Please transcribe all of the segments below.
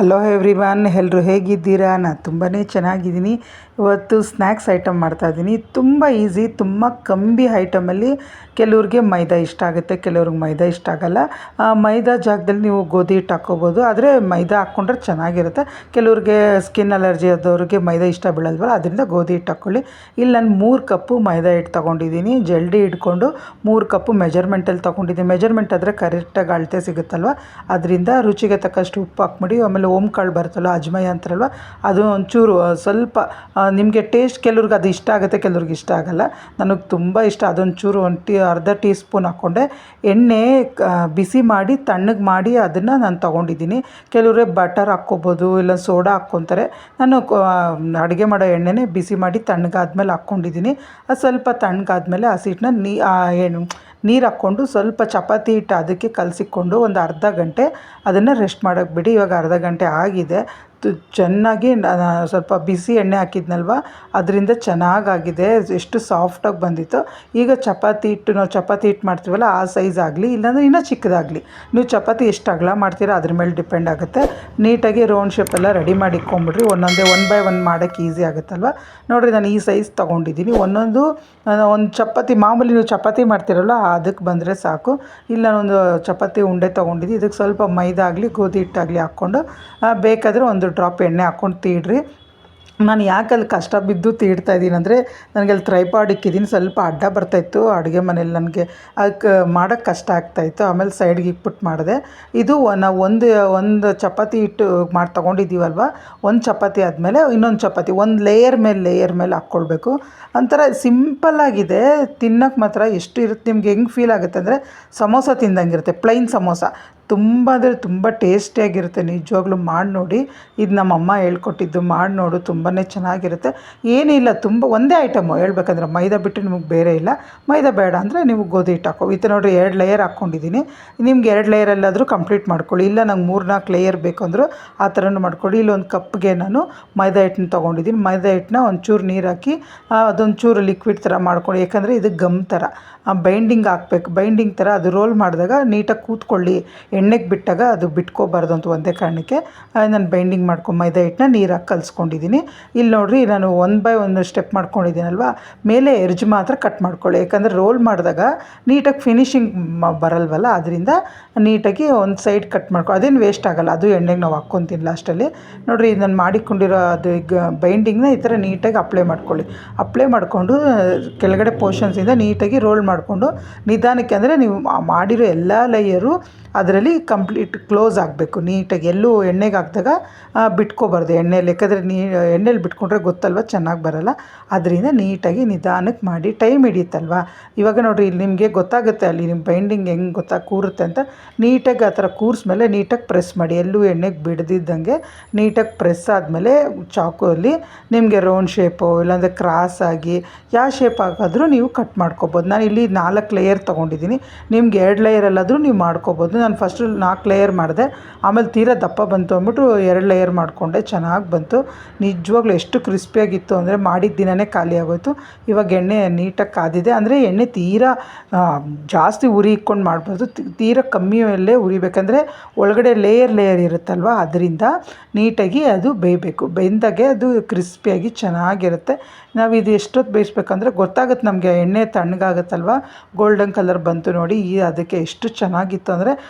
Hello everyone ಎಲ್ಲರೂ ಹೇಗಿದ್ದೀರಾ? ನಾನು ತುಂಬಾ ಚೆನ್ನಾಗಿದ್ದೀನಿ. ಇವತ್ತು ಸ್ನ್ಯಾಕ್ಸ್ ಐಟಮ್ ಮಾಡ್ತಾಯಿದ್ದೀನಿ ತುಂಬ ಈಸಿ ತುಂಬ ಕಂಬಿ ಐಟಮಲ್ಲಿ ಕೆಲವ್ರಿಗೆ ಮೈದಾ ಇಷ್ಟ ಆಗುತ್ತೆ, ಕೆಲವ್ರಿಗೆ ಮೈದಾ ಇಷ್ಟ ಆಗಲ್ಲ. ಮೈದಾ ಜಾಗದಲ್ಲಿ ನೀವು ಗೋಧಿ ಹಿಟ್ಟು ಹಾಕ್ಕೋಬೋದು. ಆದರೆ ಮೈದಾ ಹಾಕ್ಕೊಂಡ್ರೆ ಚೆನ್ನಾಗಿರುತ್ತೆ. ಕೆಲವ್ರಿಗೆ ಸ್ಕಿನ್ ಅಲರ್ಜಿ ಆದವ್ರಿಗೆ ಮೈದಾ ಇಷ್ಟ ಬೀಳಲ್ವಲ್ಲ, ಅದರಿಂದ ಗೋಧಿ ಹಿಟ್ಟು ಹಾಕ್ಕೊಳ್ಳಿ. ಇಲ್ಲಿ ನಾನು ಮೂರು ಕಪ್ಪು ಮೈದಾ ಹಿಟ್ಟು ತೊಗೊಂಡಿದ್ದೀನಿ. ಜಲ್ಡಿ ಹಿಡ್ಕೊಂಡು ಮೂರು ಕಪ್ಪು ಮೆಜರ್ಮೆಂಟಲ್ಲಿ ತೊಗೊಂಡಿದ್ದೀನಿ. ಮೆಜರ್ಮೆಂಟ್ ಆದರೆ ಕರೆಕ್ಟಾಗಿ ಅಳತೆ ಸಿಗುತ್ತಲ್ವ? ಅದರಿಂದ ರುಚಿಗೆ ತಕ್ಕಷ್ಟು ಉಪ್ಪು ಹಾಕ್ಬಿಡಿ. ಆಮೇಲೆ ಓಮ್ ಕಾಳು ಬರುತ್ತಲ್ಲ, ಅಜ್ಮಯ ಅಂತಾರಲ್ವ? ಅದು ಒಂಚೂರು ಸ್ವಲ್ಪ ನಿಮಗೆ ಟೇಸ್ಟ್ ಕೆಲವ್ರಿಗೆ ಅದು ಇಷ್ಟ ಆಗುತ್ತೆ, ಕೆಲವ್ರಿಗೆ ಇಷ್ಟ ಆಗಲ್ಲ. ನನಗೆ ತುಂಬ ಇಷ್ಟ. ಅದೊಂಚೂರು ಒಂದು ಟೀ, ಅರ್ಧ ಟೀ ಸ್ಪೂನ್ ಹಾಕ್ಕೊಂಡೆ ಎಣ್ಣೆ ಬಿಸಿ ಮಾಡಿ, ತಣ್ಣಗೆ ಮಾಡಿ ಅದನ್ನು ನಾನು ತೊಗೊಂಡಿದ್ದೀನಿ. ಕೆಲವ್ರೆ ಬಟರ್ ಹಾಕ್ಕೋಬೋದು, ಇಲ್ಲ ಸೋಡಾ ಹಾಕ್ಕೊತಾರೆ. ನಾನು ಅಡುಗೆ ಮಾಡೋ ಎಣ್ಣೆನೇ ಬಿಸಿ ಮಾಡಿ, ತಣ್ಣಗಾದ್ಮೇಲೆ ಹಾಕ್ಕೊಂಡಿದ್ದೀನಿ. ಅದು ಸ್ವಲ್ಪ ತಣ್ಣಗಾದ್ಮೇಲೆ ಹಸಿಟ್ಟನ್ನ ನೀ, ಆ, ಏನು ನೀರು ಹಾಕ್ಕೊಂಡು ಸ್ವಲ್ಪ ಚಪಾತಿ ಹಿಟ್ಟು ಅದಕ್ಕೆ ಕಲಸಿಕೊಂಡು ಒಂದು ಅರ್ಧ ಗಂಟೆ ಅದನ್ನು ರೆಸ್ಟ್ ಮಾಡೋಕ್ಕೆ ಬಿಡಿ. ಇವಾಗ ಅರ್ಧ ಗಂಟೆ ಆಗಿದೆ. ಚೆನ್ನಾಗಿ ನಾನು ಸ್ವಲ್ಪ ಬಿಸಿ ಎಣ್ಣೆ ಹಾಕಿದ್ನಲ್ವ? ಅದರಿಂದ ಚೆನ್ನಾಗಾಗಿದೆ. ಎಷ್ಟು ಸಾಫ್ಟಾಗಿ ಬಂದಿತ್ತು. ಈಗ ಚಪಾತಿ ಹಿಟ್ಟು ನಾವು ಚಪಾತಿ ಹಿಟ್ಟು ಮಾಡ್ತೀವಲ್ಲ, ಆ ಸೈಜ್ ಆಗಲಿ, ಇಲ್ಲಾಂದರೆ ಇನ್ನೂ ಚಿಕ್ಕದಾಗಲಿ. ನೀವು ಚಪಾತಿ ಎಷ್ಟು ಅಗಲ ಮಾಡ್ತೀರಾ, ಅದ್ರ ಮೇಲೆ ಡಿಪೆಂಡ್ ಆಗುತ್ತೆ. ನೀಟಾಗಿ ರೌಂಡ್ ಶೇಪೆಲ್ಲ ರೆಡಿ ಮಾಡಿ ಇಟ್ಕೊಂಬಿಡ್ರಿ. ಒಂದೊಂದೇ ಒನ್ ಬೈ ಒನ್ ಮಾಡೋಕ್ಕೆ ಈಸಿ ಆಗುತ್ತಲ್ವ? ನೋಡಿರಿ, ನಾನು ಈ ಸೈಜ್ ತೊಗೊಂಡಿದ್ದೀನಿ. ಒಂದೊಂದು ಒಂದು ಚಪಾತಿ, ಮಾಮೂಲಿ ನೀವು ಚಪಾತಿ ಮಾಡ್ತೀರಲ್ಲ, ಅದಕ್ಕೆ ಬಂದರೆ ಸಾಕು. ಇಲ್ಲ ಒಂದು ಚಪಾತಿ ಉಂಡೆ ತೊಗೊಂಡಿದ್ದೀನಿ. ಇದಕ್ಕೆ ಸ್ವಲ್ಪ ಮೈದಾ ಆಗಲಿ ಗೋಧಿ ಹಿಟ್ಟಾಗಲಿ ಹಾಕ್ಕೊಂಡು ಬೇಕಾದರೆ ಒಂದು ಡ್ರಾಪ್ ಎಣ್ಣೆ ಹಾಕ್ಕೊಂಡು ತೀಡ್ರಿ. ನಾನು ಯಾಕೆ ಅಲ್ಲಿ ಕಷ್ಟ ಬಿದ್ದು ತೀಡ್ತಾ ಇದ್ದೀನಿ ಅಂದರೆ, ನನಗೆ ಅಲ್ಲಿ ತ್ರೈಪಾಡ್ ಇಕ್ಕಿದ್ದೀನಿ. ಸ್ವಲ್ಪ ಅಡ್ಡ ಬರ್ತಾಯಿತ್ತು ಅಡುಗೆ ಮನೇಲಿ ನನಗೆ ಅದಕ್ಕೆ ಮಾಡೋಕ್ಕೆ ಕಷ್ಟ ಆಗ್ತಾಯಿತ್ತು ಆಮೇಲೆ ಸೈಡ್ಗೆ ಇಕ್ಬಿಟ್ಟು ಮಾಡಿದೆ. ಇದು ನಾವು ಒಂದು ಒಂದು ಚಪಾತಿ ಹಿಟ್ಟು ಮಾಡಿ ತೊಗೊಂಡಿದ್ದೀವಲ್ವ? ಒಂದು ಚಪಾತಿ ಆದಮೇಲೆ ಇನ್ನೊಂದು ಚಪಾತಿ, ಒಂದು ಲೇಯರ್ ಮೇಲೆ ಲೇಯರ್ ಮೇಲೆ ಹಾಕ್ಕೊಳ್ಬೇಕು. ಒಂಥರ ಸಿಂಪಲ್ಲಾಗಿದೆ ತಿನ್ನೋಕ್ಕೆ ಮಾತ್ರ ಎಷ್ಟು ಇರುತ್ತೆ? ನಿಮ್ಗೆ ಹೆಂಗೆ ಫೀಲ್ ಆಗುತ್ತೆ ಅಂದರೆ, ಸಮೋಸ ತಿಂದಂಗಿರುತ್ತೆ ಪ್ಲೈನ್ ಸಮೋಸ. ತುಂಬ ಅಂದರೆ ತುಂಬ ಟೇಸ್ಟಿಯಾಗಿರುತ್ತೆ, ನಿಜವಾಗ್ಲೂ ಮಾಡಿ ನೋಡಿ. ಇದು ನಮ್ಮಮ್ಮ ಹೇಳ್ಕೊಟ್ಟಿದ್ದು ಮಾಡಿ ನೋಡು ತುಂಬಾ ಚೆನ್ನಾಗಿರುತ್ತೆ. ಏನಿಲ್ಲ, ತುಂಬ ಒಂದೇ ಐಟಮು. ಹೇಳ್ಬೇಕಂದ್ರೆ ಮೈದಾ ಬಿಟ್ಟು ನಿಮಗೆ ಬೇರೆ ಇಲ್ಲ. ಮೈದಾ ಬೇಡ ಅಂದರೆ ನೀವು ಗೋಧಿ ಹಿಟ್ಟು ಹಾಕೋ, ಇದು ನೋಡಿರಿ ಎರಡು ಲೇಯರ್ ಹಾಕ್ಕೊಂಡಿದ್ದೀನಿ. ನಿಮ್ಗೆ ಎರಡು ಲೇಯರಲ್ಲಾದರೂ ಕಂಪ್ಲೀಟ್ ಮಾಡ್ಕೊಳ್ಳಿ. ಇಲ್ಲ, ನಂಗೆ ಮೂರು ನಾಲ್ಕು ಲೇಯರ್ ಬೇಕು ಅಂದರೂ ಆ ಥರನೂ ಮಾಡ್ಕೊಳ್ಳಿ. ಇಲ್ಲೊಂದು ಕಪ್ಗೆ ನಾನು ಮೈದಾ ಹಿಟ್ಟನ್ನ ತೊಗೊಂಡಿದ್ದೀನಿ. ಮೈದಾ ಹಿಟ್ಟನ್ನ ಒಂಚೂರು ನೀರು ಹಾಕಿ ಅದೊಂಚೂರು ಲಿಕ್ವಿಡ್ ಥರ ಮಾಡ್ಕೊಳ್ಳಿ. ಯಾಕಂದರೆ ಇದು ಗಮ್ ಥರ. ಬೈಂಡಿಂಗ್ ಹಾಕ್ಬೇಕು. ಬೈಂಡಿಂಗ್ ಥರ ಅದು ರೋಲ್ ಮಾಡಿದಾಗ ನೀಟಾಗಿ ಕೂತ್ಕೊಳ್ಳಿ. ಎಣ್ಣೆಗೆ ಬಿಟ್ಟಾಗ ಅದು ಬಿಟ್ಕೋಬಾರ್ದು ಅಂತ ಒಂದೇ ಕಾರಣಕ್ಕೆ ನಾನು ಬೈಂಡಿಂಗ್ ಮಾಡ್ಕೊಂಡು ಮೈದಾ ಹಿಟ್ಟನ್ನ ನೀರಾಗಿ ಕಲಿಸ್ಕೊಂಡಿದ್ದೀನಿ ಇಲ್ಲಿ ನೋಡಿರಿ, ನಾನು ಒನ್ ಬೈ ಒಂದು ಸ್ಟೆಪ್ ಮಾಡ್ಕೊಂಡಿದ್ದೀನಲ್ವ ಮೇಲೆ ಎರ್ಜ್ ಮಾತ್ರ ಕಟ್ ಮಾಡ್ಕೊಳ್ಳಿ. ಯಾಕಂದರೆ ರೋಲ್ ಮಾಡಿದಾಗ ನೀಟಾಗಿ ಫಿನಿಶಿಂಗ್ ಬರಲ್ವಲ್ಲ? ಅದರಿಂದ ನೀಟಾಗಿ ಒಂದು ಸೈಡ್ ಕಟ್ ಮಾಡ್ಕೊ ಅದೇನು ವೇಸ್ಟ್ ಆಗಲ್ಲ. ಅದು ಎಣ್ಣೆಗೆ ನಾವು ಹಾಕ್ಕೊತೀನಿ ಲಾಸ್ಟಲ್ಲಿ ನೋಡಿರಿ, ನಾನು ಮಾಡಿಕೊಂಡಿರೋ ಅದು ಈಗ ಬೈಂಡಿಂಗ್ನ ಈ ಥರ ನೀಟಾಗಿ ಅಪ್ಲೈ ಮಾಡ್ಕೊಳ್ಳಿ. ಅಪ್ಲೈ ಮಾಡಿಕೊಂಡು, ಕೆಳಗಡೆ ಪೋರ್ಷನ್ಸಿಂದ ನೀಟಾಗಿ ರೋಲ್ ಮಾಡಿಕೊಂಡು, ನಿಧಾನಕ್ಕೆ ಅಂದರೆ ನೀವು ಮಾಡಿರೋ ಎಲ್ಲ ಲೇಯರು ಅದರಲ್ಲಿ ಕಂಪ್ಲೀಟ್ ಕ್ಲೋಸ್ ಆಗಬೇಕು. ನೀಟಾಗಿ ಎಲ್ಲೂ ಎಣ್ಣೆಗೆ ಹಾಕಿದಾಗ ಬಿಟ್ಕೋಬಾರ್ದು. ಎಣ್ಣೆಯಲ್ಲಿ ಯಾಕಂದರೆ ನೀ, ಎಣ್ಣೆಲಿ ಬಿಟ್ಕೊಂಡ್ರೆ ಗೊತ್ತಲ್ವ? ಚೆನ್ನಾಗಿ ಬರಲ್ಲ. ಅದರಿಂದ ನೀಟಾಗಿ ನಿಧಾನಕ್ಕೆ ಮಾಡಿ. ಟೈಮ್ ಹಿಡಿಯುತ್ತಲ್ವ? ಇವಾಗ ನೋಡಿರಿ, ಇಲ್ಲಿ ನಿಮಗೆ ಗೊತ್ತಾಗುತ್ತೆ ಅಲ್ಲಿ ನಿಮ್ಮ ಬೈಂಡಿಂಗ್ ಹೆಂಗೆ ಗೊತ್ತಾ, ಕೂರುತ್ತೆ ಅಂತ. ನೀಟಾಗಿ ಆ ಥರ ಕೂರಿಸ್ಮೇಲೆ ನೀಟಾಗಿ ಪ್ರೆಸ್ ಮಾಡಿ. ಎಲ್ಲೂ ಎಣ್ಣೆಗೆ ಬಿಡದಿದ್ದಂಗೆ ನೀಟಾಗಿ ಪ್ರೆಸ್ ಆದಮೇಲೆ ಚಾಕುವಲ್ಲಿ ನಿಮಗೆ ರೌಂಡ್ ಶೇಪು ಇಲ್ಲಾಂದರೆ ಕ್ರಾಸ್ ಆಗಿ ಯಾವ ಶೇಪ್ ಆಗಾದರೂ ನೀವು ಕಟ್ ಮಾಡ್ಕೋಬೋದು. ನಾನು ಇಲ್ಲಿ ನಾಲ್ಕು ಲೇಯರ್ ತೊಗೊಂಡಿದ್ದೀನಿ. ನಿಮ್ಗೆ ಎರಡು ಲೇಯರಲ್ಲಾದರೂ ನೀವು ಮಾಡ್ಕೊಬೋದು. ನಾನು ಫಸ್ಟು ನಾಲ್ಕು ಲೇಯರ್ ಮಾಡಿದೆ. ಆಮೇಲೆ ತೀರಾ ದಪ್ಪ ಬಂತು ಅಂದ್ಬಿಟ್ಟು ಎರಡು ಲೇಯರ್ ಮಾಡಿಕೊಂಡೆ. ಚೆನ್ನಾಗಿ ಬಂತು. ನಿಜವಾಗ್ಲೂ ಎಷ್ಟು ಕ್ರಿಸ್ಪಿಯಾಗಿತ್ತು ಅಂದರೆ ಮಾಡಿದ ದಿನವೇ ಖಾಲಿ ಆಗೋಯ್ತು. ಇವಾಗ ಎಣ್ಣೆ ನೀಟಾಗಿ ಕಾದಿದೆ. ಅಂದರೆ ಎಣ್ಣೆ ತೀರಾ ಜಾಸ್ತಿ ಉರಿ ಇಕ್ಕೊಂಡು ಮಾಡ್ಬೋದು ತಿ- ತೀರಾ ಕಮ್ಮಿಯಲ್ಲೇ ಉರಿಬೇಕಂದ್ರೆ ಒಳಗಡೆ ಲೇಯರ್ ಲೇಯರ್ ಇರುತ್ತಲ್ವ? ಅದರಿಂದ ನೀಟಾಗಿ ಅದು ಬೇಯಬೇಕು. ಬೆಂದಾಗೆ ಅದು ಕ್ರಿಸ್ಪಿಯಾಗಿ ಚೆನ್ನಾಗಿರುತ್ತೆ. ನಾವು ಇದು ಎಷ್ಟೊತ್ತು ಬೇಯಿಸ್ಬೇಕಂದ್ರೆ ಗೊತ್ತಾಗುತ್ತೆ ನಮಗೆ ಎಣ್ಣೆ ತಣ್ಣಗಾಗುತ್ತಲ್ವ? ಗೋಲ್ಡನ್ ಕಲರ್ ಬಂತು ನೋಡಿ, ಈ ಅದಕ್ಕೆ ಎಷ್ಟು ಚೆನ್ನಾಗಿತ್ತು ಅಂದರೆ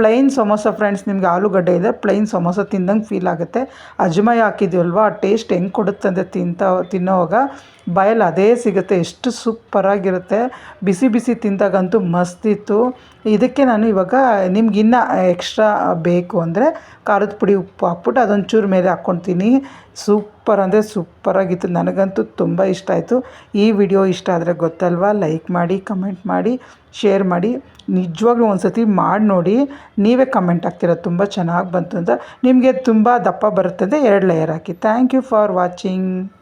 ಪ್ಲೈನ್ ಸಮೋಸ ಫ್ರೆಂಡ್ಸ್ ನಿಮಗೆ ಆಲೂಗಡ್ಡೆ ಇದೆ ಪ್ಲೈನ್ ಸಮೋಸ ತಿಂದಂಗೆ ಫೀಲ್ ಆಗುತ್ತೆ. ಅಜ್ಮಯ ಹಾಕಿದ್ದೀವಲ್ವ ಆ ಟೇಸ್ಟ್ ಹೆಂಗೆ ಕೊಡುತ್ತೆ ಅಂದರೆ ತಿಂತ, ತಿನ್ನೋವಾಗ ಬಾಯಲ್ಲಿ ಅದೇ ಸಿಗುತ್ತೆ, ಎಷ್ಟು ಸೂಪರಾಗಿರುತ್ತೆ ಬಿಸಿ ಬಿಸಿ ತಿಂದಾಗಂತೂ ಮಸ್ತಿತ್ತು ಇದಕ್ಕೆ ನಾನು ಇವಾಗ ನಿಮ್ಗೆ ಇನ್ನೂ ಎಕ್ಸ್ಟ್ರಾ ಬೇಕು ಅಂದರೆ ಖಾರದ ಪುಡಿ ಉಪ್ಪು ಹಾಕ್ಬಿಟ್ಟು ಅದೊಂಚೂರು ಮೇಲೆ ಹಾಕ್ಕೊತೀನಿ ಸೂಪರ್ ಅಂದರೆ ಸೂಪರಾಗಿತ್ತು ನನಗಂತೂ ತುಂಬ ಇಷ್ಟ ಆಯಿತು. ಈ ವಿಡಿಯೋ ಇಷ್ಟ ಆದರೆ ಗೊತ್ತಲ್ವಾ? ಲೈಕ್ ಮಾಡಿ ಕಮೆಂಟ್ ಮಾಡಿ ಶೇರ್ ಮಾಡಿ. ನಿಜವಾಗ್ಲೂ ಒಂದು ಸತಿ ಮಾಡಿ ನೋಡಿ. ನೀವೇ ಕಮೆಂಟ್ ಹಾಕ್ತೀರ? ತುಂಬ ಚೆನ್ನಾಗಿ ಬಂತು ಅಂತ ನಿಮಗೆ ತುಂಬ ದಪ್ಪ ಬರುತ್ತೆ ಅಂದರೆ ಎರಡು layer hockey. Thank you for watching